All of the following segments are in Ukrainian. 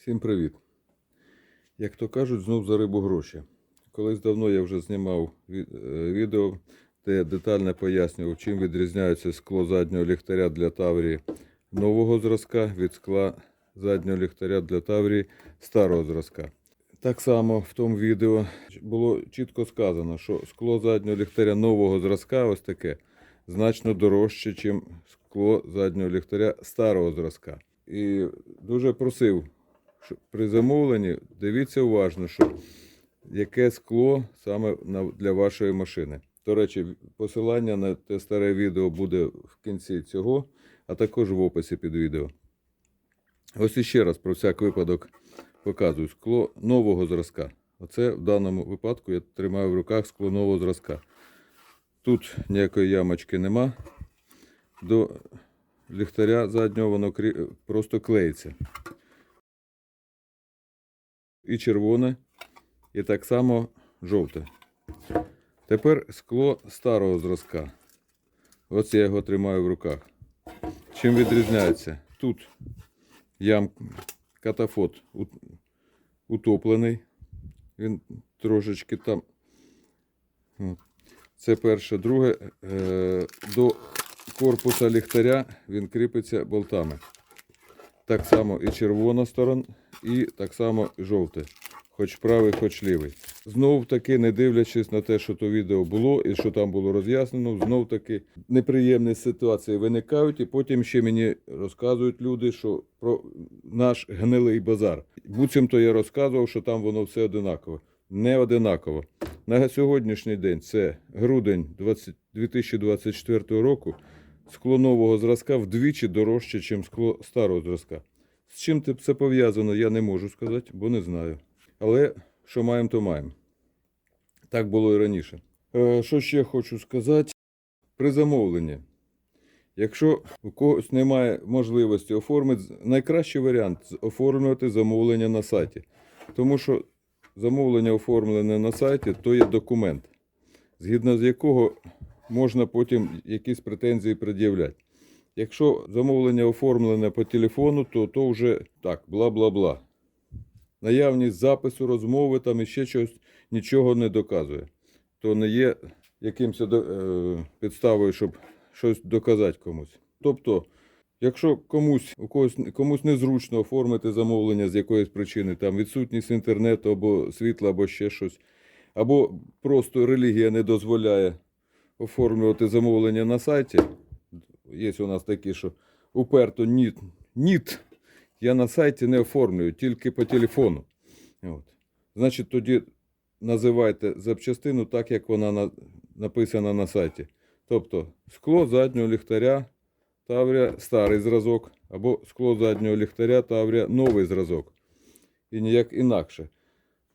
Всім привіт! Як то кажуть, знов за рибу гроші. Колись давно я вже знімав е, відео, де детально пояснював, чим відрізняється скло заднього ліхтаря для Таврії нового зразка від скла заднього ліхтаря для Таврії старого зразка. Так само в тому відео було чітко сказано, що скло заднього ліхтаря нового зразка, ось таке, значно дорожче, ніж скло заднього ліхтаря старого зразка. І дуже просив, при замовленні дивіться уважно, що яке скло саме для вашої машини. До речі, посилання на те старе відео буде в кінці цього, а також в описі під відео. Ось іще раз про всяк випадок показую скло нового зразка. Оце в даному випадку я тримаю в руках скло нового зразка. Тут ніякої ямочки нема. До ліхтаря заднього воно просто клеїться. І червоне, і так само жовте. Тепер скло старого зразка. Ось я його тримаю в руках. Чим відрізняється? Тут ям катафот утоплений. Він трошечки там. Це перше. Друге, е, до корпуса ліхтаря він кріпиться болтами. Так само і червона сторона, і так само жовте. Хоч правий, хоч лівий. Знов таки, не дивлячись на те, що то відео було і що там було роз'яснено, знов таки неприємні ситуації виникають, і потім ще мені розказують люди, що про наш гнилий базар. Буцімто я розказував, що там воно все одинаково. Не одинаково. На сьогоднішній день це грудень 20 2024 року. Скло нового зразка вдвічі дорожче, ніж скло старого зразка. З чим це- пов'язано, я не можу сказати, бо не знаю. Але що маємо, то маємо. Так було і раніше. Е, що ще хочу сказати? При замовленні. Якщо у когось немає можливості оформити, найкращий варіант оформлювати замовлення на сайті. Тому що замовлення оформлене на сайті то є документ, згідно з якого можна потім якісь претензії пред'являти. Якщо замовлення оформлене по телефону, то то вже так, бла-бла-бла. Наявність запису розмови там і ще щось нічого не доказує. То не є якимось е, підставою, щоб щось доказати комусь. Тобто, якщо комусь у когось комусь незручно оформити замовлення з якоїсь причини, там відсутність інтернету або світла, або ще щось, або просто релігія не дозволяє оформлювати замовлення на сайті. Є у нас такі, що уперто ні, ніт, я на сайті не оформлюю, тільки по телефону. От. Значить, тоді називайте запчастину так, як вона на, написана на сайті. Тобто скло заднього ліхтаря Таврія старий зразок, або скло заднього ліхтаря Таврія новий зразок. І ніяк інакше.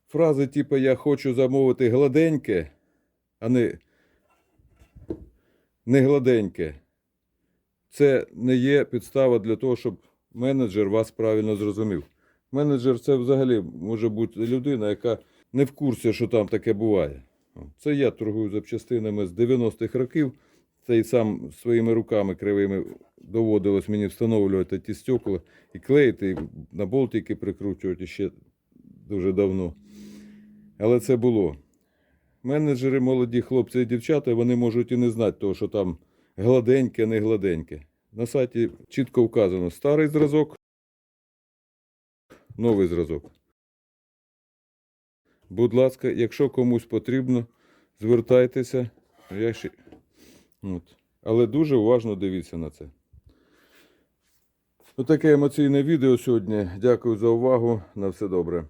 Фрази, типу я хочу замовити гладеньке, а не, не гладеньке. Це не є підстава для того, щоб менеджер вас правильно зрозумів. Менеджер це взагалі може бути людина, яка не в курсі, що там таке буває. Це я торгую запчастинами з 90-х років. Це і сам своїми руками кривими доводилось мені встановлювати ті стекла і клеїти, і на болтики прикручувати ще дуже давно. Але це було. Менеджери, молоді хлопці і дівчата, вони можуть і не знати того, що там гладеньке, не гладеньке. На сайті чітко вказано старий зразок, новий зразок. Будь ласка, якщо комусь потрібно, звертайтеся. Я ще... От. Але дуже уважно дивіться на це. Отаке емоційне відео сьогодні. Дякую за увагу. На все добре.